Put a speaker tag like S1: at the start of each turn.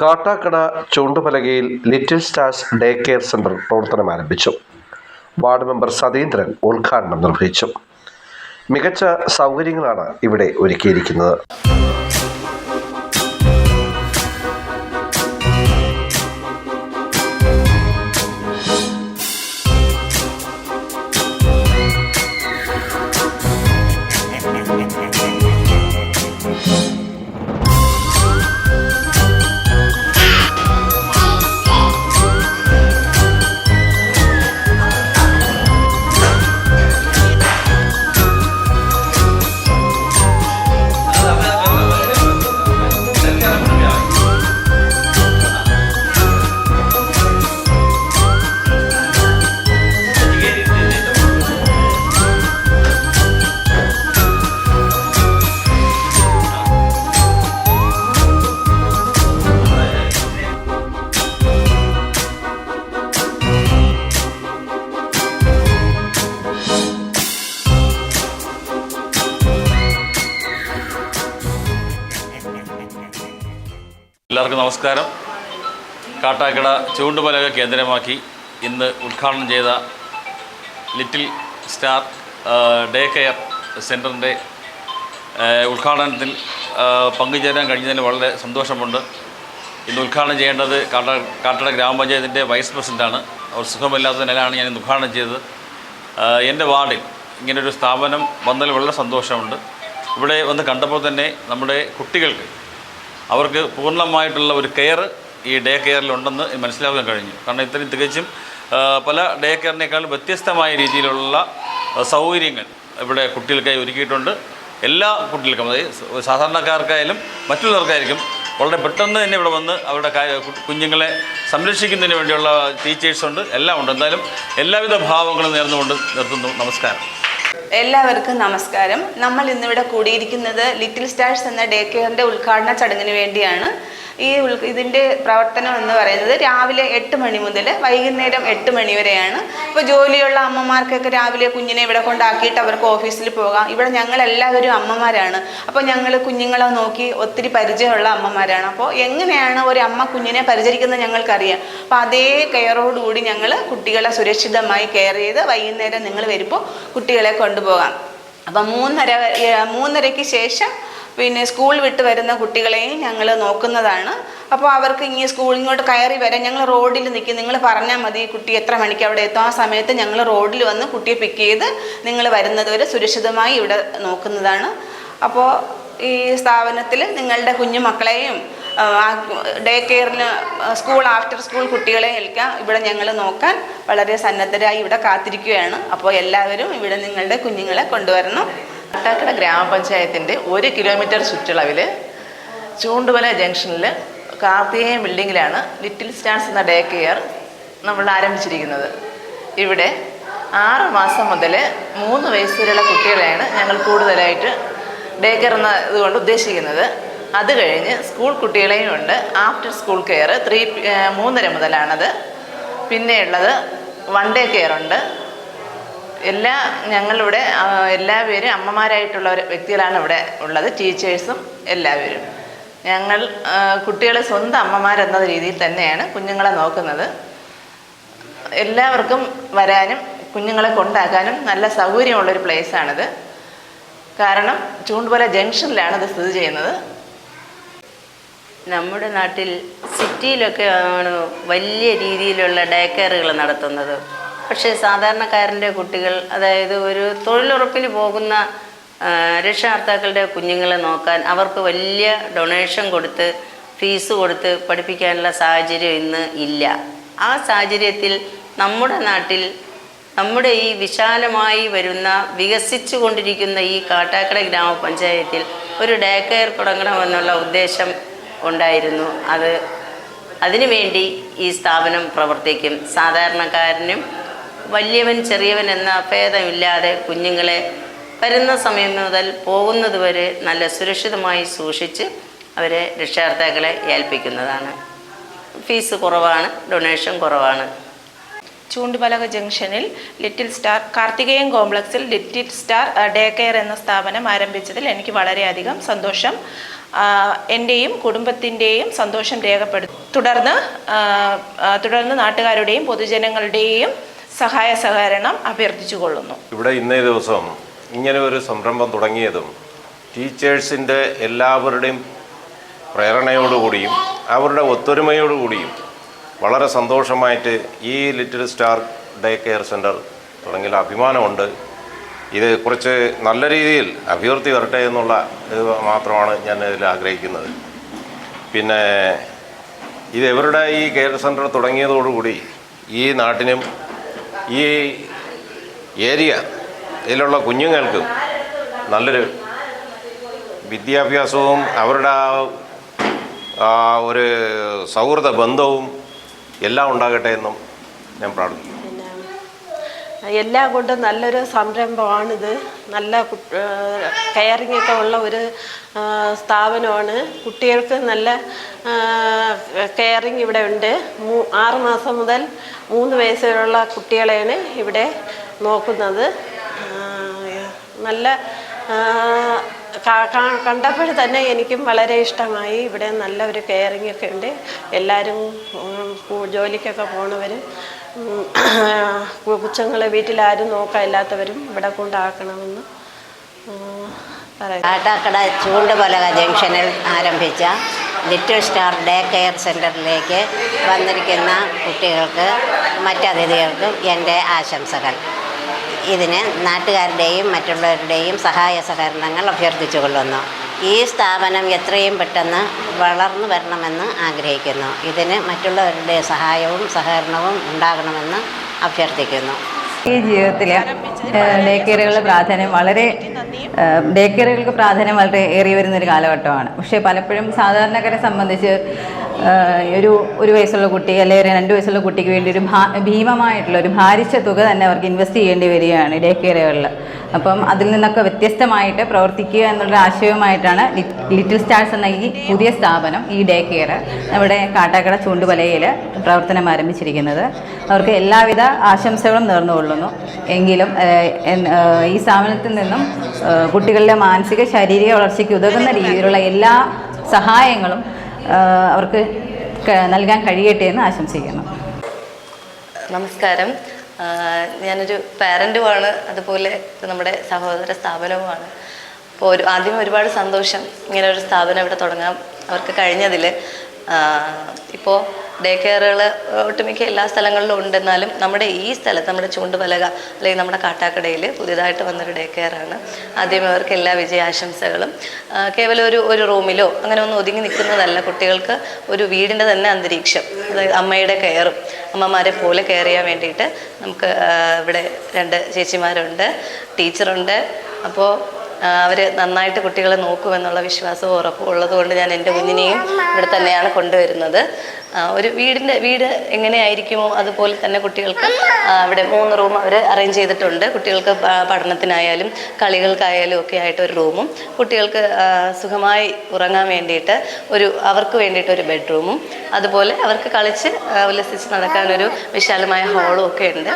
S1: Kattakada ചൂണ്ടുപലകയിൽ little stars day care centre പ്രവർത്തനം ആരംഭിച്ചു. Ward member Satheendran ഉദ്ഘാടനം നിർവഹിച്ചു. മികച്ച സൗകര്യങ്ങളാണ് ഇവിടെ ഒരുക്കിയിരിക്കുന്നത്.
S2: നമസ്കാരം. കാട്ടാക്കട ചൂണ്ടുപലക കേന്ദ്രമാക്കി ഇന്ന് ഉദ്ഘാടനം ചെയ്ത ലിറ്റിൽ സ്റ്റാർ ഡേ കെയർ സെന്ററിന്റെ ഉദ്ഘാടനത്തിൽ പങ്കുചേരാൻ കഴിഞ്ഞതിന് വളരെ സന്തോഷമുണ്ട്. ഇന്ന് ഉദ്ഘാടനം ചെയ്യേണ്ടത് കാട്ട കാട്ടട ഗ്രാമപഞ്ചായത്തിന്റെ വൈസ് പ്രസിഡന്റാണ് അവർ സുഖമില്ലാത്ത നിലയാണ് ഞാൻ ഇന്ന് ഉദ്ഘാടനം ചെയ്തത്. എന്റെ വാർഡിൽ ഇങ്ങനൊരു സ്ഥാപനം വന്നതിൽ വളരെ സന്തോഷമുണ്ട്. ഇവിടെ വന്ന് കണ്ടപ്പോൾ തന്നെ നമ്മുടെ കുട്ടികൾക്ക് അവർക്ക് പൂർണമായിട്ടുള്ള ഒരു കെയർ ഈ ഡേ കെയറിലുണ്ടെന്ന് മനസ്സിലാക്കാൻ കഴിഞ്ഞു. കാരണം ഇത്രയും തികച്ചും പല ഡേ കെയറിനേക്കാളും വ്യത്യസ്തമായ രീതിയിലുള്ള സൗകര്യങ്ങൾ ഇവിടെ കുട്ടികൾക്കായി ഒരുക്കിയിട്ടുണ്ട്. എല്ലാ കുട്ടികൾക്കും അതായത് സാധാരണക്കാർക്കായാലും മറ്റുള്ളവർക്കായിരിക്കും വളരെ പെട്ടെന്ന് തന്നെ ഇവിടെ വന്ന് അവരുടെ കുഞ്ഞുങ്ങളെ സംരക്ഷിക്കുന്നതിന് വേണ്ടിയുള്ള ടീച്ചേഴ്സുണ്ട് എല്ലാം ഉണ്ട്. എന്തായാലും എല്ലാവിധ ഭാവങ്ങളും നേർന്നുകൊണ്ട് നിർത്തുന്നു. നമസ്കാരം.
S3: എല്ലാവർക്കും നമസ്കാരം. നമ്മൾ ഇന്നിവിടെ കൂടിയിരിക്കുന്നത് ലിറ്റിൽ സ്റ്റാർസ് എന്ന ഡേ കെയറിന്റെ ഉദ്ഘാടന ചടങ്ങിന് വേണ്ടിയാണ്. ഈ ഉൾ ഇതിന്റെ പ്രവർത്തനം എന്ന് പറയുന്നത് രാവിലെ എട്ട് മണി മുതൽ വൈകുന്നേരം എട്ട് മണി വരെയാണ്. ഇപ്പോൾ ജോലിയുള്ള അമ്മമാർക്കൊക്കെ രാവിലെ കുഞ്ഞിനെ ഇവിടെ കൊണ്ടാക്കിയിട്ട് അവർക്ക് ഓഫീസിൽ പോകാം. ഇവിടെ ഞങ്ങൾ എല്ലാവരും അമ്മമാരാണ്. അപ്പോൾ ഞങ്ങൾ കുഞ്ഞുങ്ങളെ നോക്കി ഒത്തിരി പരിചയമുള്ള അമ്മമാരാണ്. അപ്പോൾ എങ്ങനെയാണ് ഒരു അമ്മ കുഞ്ഞിനെ പരിചരിക്കുന്നത് ഞങ്ങൾക്കറിയാം. അപ്പോൾ അതേ കെയറോടുകൂടി ഞങ്ങൾ കുട്ടികളെ സുരക്ഷിതമായി കെയർ ചെയ്ത് വൈകുന്നേരം നിങ്ങൾ വരുമ്പോൾ കുട്ടികളെ കൊണ്ടുപോകാം അപ്പം മൂന്നര മൂന്നരയ്ക്ക് ശേഷം പിന്നെ സ്കൂൾ വിട്ട് വരുന്ന കുട്ടികളെയും ഞങ്ങൾ നോക്കുന്നതാണ്. അപ്പോൾ അവർക്ക് ഇനി സ്കൂൾ ഇങ്ങോട്ട് കയറി വരാൻ ഞങ്ങൾ റോഡിൽ നിൽക്കും. നിങ്ങൾ പറഞ്ഞാൽ മതി കുട്ടി എത്ര മണിക്ക് അവിടെ എത്തും. ആ സമയത്ത് ഞങ്ങൾ റോഡിൽ വന്ന് കുട്ടിയെ പിക്ക് ചെയ്ത് നിങ്ങൾ വരുന്നത് വരെ സുരക്ഷിതമായി ഇവിടെ നോക്കുന്നതാണ്. അപ്പോൾ ഈ സ്ഥാപനത്തിൽ നിങ്ങളുടെ കുഞ്ഞു മക്കളെയും ഡേ കെയറിന് സ്കൂൾ ആഫ്റ്റർ സ്കൂൾ കുട്ടികളെ ഏൽക്കാം. ഇവിടെ ഞങ്ങൾ നോക്കാൻ വളരെ സന്നദ്ധരായി ഇവിടെ കാത്തിരിക്കുകയാണ്. അപ്പോൾ എല്ലാവരും ഇവിടെ നിങ്ങളുടെ കുഞ്ഞുങ്ങളെ കൊണ്ടുവരണം.
S4: അട്ടാക്കട ഗ്രാമപഞ്ചായത്തിന്റെ ഒരു കിലോമീറ്റർ ചുറ്റളവിൽ ചൂണ്ടുവല ജംഗ്ഷനിൽ കാർത്തികേയം ബിൽഡിങ്ങിലാണ് ലിറ്റിൽ സ്റ്റാർസ് എന്ന ഡേ കെയർ നമ്മൾ ആരംഭിച്ചിരിക്കുന്നത്. ഇവിടെ ആറ് മാസം മുതൽ മൂന്ന് വയസ്സ് വരെയുള്ള കുട്ടികളെയാണ് ഞങ്ങൾ കൂടുതലായിട്ട് ഡേ കെയർ എന്ന ഇതുകൊണ്ട് ഉദ്ദേശിക്കുന്നത്. അത് കഴിഞ്ഞ് സ്കൂൾ കുട്ടികളെയും ഉണ്ട്. ആഫ്റ്റർ സ്കൂൾ കെയർ ത്രീ മൂന്നര മുതലാണത്. പിന്നെയുള്ളത് വൺ ഡേ കെയർ ഉണ്ട്. എല്ലാ ഞങ്ങളിവിടെ എല്ലാ എല്ലാവരും അമ്മമാരായിട്ടുള്ള വ്യക്തികളാണ് ഇവിടെ ഉള്ളത്. ടീച്ചേഴ്സും എല്ലാവരും. ഞങ്ങൾ കുട്ടികളെ സ്വന്തം അമ്മമാരെന്ന രീതിയിൽ തന്നെയാണ് കുഞ്ഞുങ്ങളെ നോക്കുന്നത്. എല്ലാവർക്കും വരാനും കുഞ്ഞുങ്ങളെ കൊണ്ടാക്കാനും നല്ല സൗകര്യമുള്ളൊരു പ്ലേസാണിത് കാരണം ചൂണ്ടുപല ജംഗ്ഷനിലാണ് ഇത് സ്ഥിതി ചെയ്യുന്നത്.
S5: നമ്മുടെ നാട്ടിൽ സിറ്റിയിലൊക്കെ ആണ് വലിയ രീതിയിലുള്ള ഡേ കെയറുകൾ നടത്തുന്നത്. പക്ഷേ സാധാരണക്കാരന്റെ കുട്ടികൾ അതായത് ഒരു തൊഴിലുറപ്പിന് പോകുന്ന രക്ഷാർത്താക്കളുടെ കുഞ്ഞുങ്ങളെ നോക്കാൻ അവർക്ക് വലിയ ഡൊണേഷൻ കൊടുത്ത് ഫീസ് കൊടുത്ത് പഠിപ്പിക്കാനുള്ള സാഹചര്യം ഇന്ന് ഇല്ല. ആ സാഹചര്യത്തിൽ നമ്മുടെ നാട്ടിൽ നമ്മുടെ ഈ വിശാലമായി വരുന്ന വികസിച്ചു കൊണ്ടിരിക്കുന്ന ഈ കാട്ടാക്കട ഗ്രാമപഞ്ചായത്തിൽ ഒരു ഡേ കെയർ തുടങ്ങണമെന്നുള്ള ഉദ്ദേശം ഉണ്ടായിരുന്നു. അത് അതിനുവേണ്ടി ഈ സ്ഥാപനം പ്രവർത്തിക്കും. സാധാരണക്കാരനും വലിയവൻ ചെറിയവൻ എന്ന ഭേദമില്ലാതെ കുഞ്ഞുങ്ങളെ വരുന്ന സമയം മുതൽ പോകുന്നത് വരെ നല്ല സുരക്ഷിതമായി സൂക്ഷിച്ച് അവരെ രക്ഷകർത്താക്കളെ ഏൽപ്പിക്കുന്നതാണ്. ഫീസ് കുറവാണ് ഡൊണേഷൻ കുറവാണ്.
S6: ചൂണ്ടുപലക ജംഗ്ഷനിൽ ലിറ്റിൽ സ്റ്റാർ കാർത്തികേയൻ കോംപ്ലക്സിൽ ലിറ്റിൽ സ്റ്റാർ ഡേ കെയർ എന്ന സ്ഥാപനം ആരംഭിച്ചതിൽ എനിക്ക് വളരെയധികം സന്തോഷം. എന്റെയും കുടുംബത്തിന്റെയും സന്തോഷം രേഖപ്പെടുത്തും തുടർന്ന് തുടർന്ന് നാട്ടുകാരുടെയും പൊതുജനങ്ങളുടെയും സഹായ സഹകരണം അഭ്യർത്ഥിച്ചു കൊള്ളുന്നു
S7: ഇവിടെ ഇന്നേ ദിവസം ഇങ്ങനെ ഒരു സംരംഭം തുടങ്ങിയതും ടീച്ചേഴ്സിന്റെ എല്ലാവരുടെയും പ്രേരണയോടുകൂടിയും അവരുടെ ഒത്തൊരുമയോടുകൂടിയും വളരെ സന്തോഷമായിട്ട് ഈ little star day care centre തുടങ്ങിയ അഭിമാനമുണ്ട്. ഇത് കുറച്ച് നല്ല രീതിയിൽ അഭിവൃദ്ധി വരട്ടെ എന്നുള്ള ഇത് മാത്രമാണ് ഞാൻ ഇതിൽ ആഗ്രഹിക്കുന്നത്. പിന്നെ ഇത് ഈ കെയർ സെന്റർ തുടങ്ങിയതോടുകൂടി ഈ നാട്ടിനും ഈ ഏരിയ ഇതിലുള്ള കുഞ്ഞുങ്ങൾക്കും നല്ലൊരു വിദ്യാഭ്യാസവും അവരുടെ ഒരു സൗഹൃദ ബന്ധവും എല്ലാം ഉണ്ടാകട്ടെ എന്നും ഞാൻ പ്രാർത്ഥിക്കുന്നു.
S8: എല്ലാം കൊണ്ടും നല്ലൊരു സംരംഭമാണിത്. നല്ല കെയറിംഗ് ഒക്കെ ഉള്ള ഒരു സ്ഥാപനമാണ്. കുട്ടികൾക്ക് നല്ല കെയറിംഗ് ഇവിടെ ഉണ്ട്. മൂ ആറ് മാസം മുതൽ മൂന്ന് വയസ്സ് വരെയുള്ള കുട്ടികളെയാണ് ഇവിടെ നോക്കുന്നത്. നല്ല കണ്ടപ്പോൾ തന്നെ എനിക്കും വളരെ ഇഷ്ടമായി. ഇവിടെ നല്ല ഒരു കെയറിംഗ് ഒക്കെ ഉണ്ട്. എല്ലാവരും ജോലിക്കൊക്കെ പോണവരും കൊച്ചുങ്ങൾ വീട്ടിലാരും നോക്കാനില്ലാത്തവരും ഇവിടെ കൊണ്ടാക്കണമെന്ന് പറയാം
S9: കാട്ടാക്കട ചൂണ്ടുപലക ജംഗ്ഷനിൽ ആരംഭിച്ച ലിറ്റിൽ സ്റ്റാർ ഡേ കെയർ സെന്ററിലേക്ക് വന്നിരിക്കുന്ന കുട്ടികൾക്ക് മറ്റതിഥികൾക്കും എന്റെ ആശംസകൾ. ഇതിന് നാട്ടുകാരുടെയും മറ്റുള്ളവരുടെയും സഹായ സഹകരണങ്ങൾ അഭ്യർത്ഥിച്ചു കൊള്ളുന്നു. ഈ സ്ഥാപനം എത്രയും പെട്ടെന്ന് വളർന്നു വരണമെന്ന് ആഗ്രഹിക്കുന്നു. ഇതിന് മറ്റുള്ളവരുടെ സഹായവും സഹകരണവും ഉണ്ടാകണമെന്ന് അഭ്യർത്ഥിക്കുന്നു.
S10: ഈ ജീവിതത്തിൽ ഡേ കെയറുകളുടെ പ്രാധാന്യം വളരെ ഡേ കെയറുകൾക്ക് പ്രാധാന്യം വളരെ ഏറി വരുന്ന ഒരു കാലഘട്ടമാണ്. പക്ഷേ പലപ്പോഴും സാധാരണക്കാരെ സംബന്ധിച്ച് ഒരു ഒരു വയസ്സുള്ള കുട്ടി അല്ലെങ്കിൽ രണ്ട് വയസ്സുള്ള കുട്ടിക്ക് വേണ്ടി ഒരു ഭീമമായിട്ടുള്ള ഒരു ഭാരിച്ച തുക തന്നെ അവർക്ക് ഇൻവെസ്റ്റ് ചെയ്യേണ്ടി വരികയാണ് ഡേ കെയറുകളിൽ അപ്പം അതിൽ നിന്നൊക്കെ വ്യത്യസ്തമായിട്ട് പ്രവർത്തിക്കുക എന്നുള്ള ആശയവുമായിട്ടാണ് ലിറ്റിൽ സ്റ്റാർസ് എന്ന ഈ പുതിയ സ്ഥാപനം ഈ ഡേ കെയർ നമ്മുടെ കാട്ടാക്കട ചൂണ്ടുപലയിൽ പ്രവർത്തനം ആരംഭിച്ചിരിക്കുന്നത്. അവർക്ക് എല്ലാവിധ ആശംസകളും നേർന്നുകൊള്ളുന്നു. എങ്കിലും ഈ സ്ഥാപനത്തിൽ നിന്നും കുട്ടികളുടെ മാനസിക ശാരീരിക വളർച്ചയ്ക്ക് ഉതകുന്ന രീതിയിലുള്ള എല്ലാ സഹായങ്ങളും അവർക്ക് നൽകാൻ കഴിയട്ടെ എന്ന് ആശംസിക്കുന്നു.
S11: നമസ്കാരം. ഞാനൊരു പാരന്റുമാണ് അതുപോലെ നമ്മുടെ സഹോദര സ്ഥാപനവുമാണ്. അപ്പോൾ ഒരു ആദ്യം ഒരുപാട് സന്തോഷം ഇങ്ങനെ ഒരു സ്ഥാപനം ഇവിടെ തുടങ്ങാൻ അവർക്ക് കഴിഞ്ഞതിൽ ഇപ്പോൾ ഡേ കെയറുകൾ ഒട്ടുമിക്ക എല്ലാ സ്ഥലങ്ങളിലും ഉണ്ടെന്നാലും നമ്മുടെ ഈ സ്ഥലത്ത് നമ്മുടെ ചൂണ്ടുപലക അല്ലെങ്കിൽ നമ്മുടെ കാട്ടാക്കടയിൽ പുതിയതായിട്ട് വന്നൊരു ഡേ കെയറാണ് ആദ്യമേ അവർക്ക് എല്ലാ വിജയാശംസകളും. കേവലം ഒരു ഒരു റൂമിലോ അങ്ങനെ ഒന്നും ഒതുങ്ങി നിൽക്കുന്നതല്ല കുട്ടികൾക്ക് ഒരു വീടിന്റെ തന്നെ അന്തരീക്ഷം. അതായത് അമ്മയുടെ കെയറും. അമ്മമാരെ പോലെ കെയർ ചെയ്യാൻ വേണ്ടിയിട്ട് നമുക്ക് ഇവിടെ രണ്ട് ചേച്ചിമാരുണ്ട് ടീച്ചറുണ്ട്. അപ്പോൾ അവർ നന്നായിട്ട് കുട്ടികളെ നോക്കുമെന്നുള്ള വിശ്വാസവും ഉറപ്പും ഉള്ളതുകൊണ്ട് ഞാൻ എന്റെ കുഞ്ഞിനെയും ഇവിടെ തന്നെയാണ് കൊണ്ടുവരുന്നത്. ഒരു വീടിന്റെ വീട് എങ്ങനെയായിരിക്കുമോ അതുപോലെ തന്നെ കുട്ടികൾക്ക് ഇവിടെ മൂന്ന് റൂം അവർ അറേഞ്ച് ചെയ്തിട്ടുണ്ട്. കുട്ടികൾക്ക് പഠനത്തിനായാലും കളികൾക്കായാലും ഒക്കെ ആയിട്ട് ഒരു റൂമും. കുട്ടികൾക്ക് സുഖമായി ഉറങ്ങാൻ വേണ്ടിയിട്ട് ഒരു അവർക്ക് വേണ്ടിയിട്ട് ഒരു ബെഡ്റൂമും. അതുപോലെ അവർക്ക് കളിച്ച് ഉല്ലസിച്ച് നടക്കാനൊരു വിശാലമായ ഹോളും ഒക്കെ ഉണ്ട്.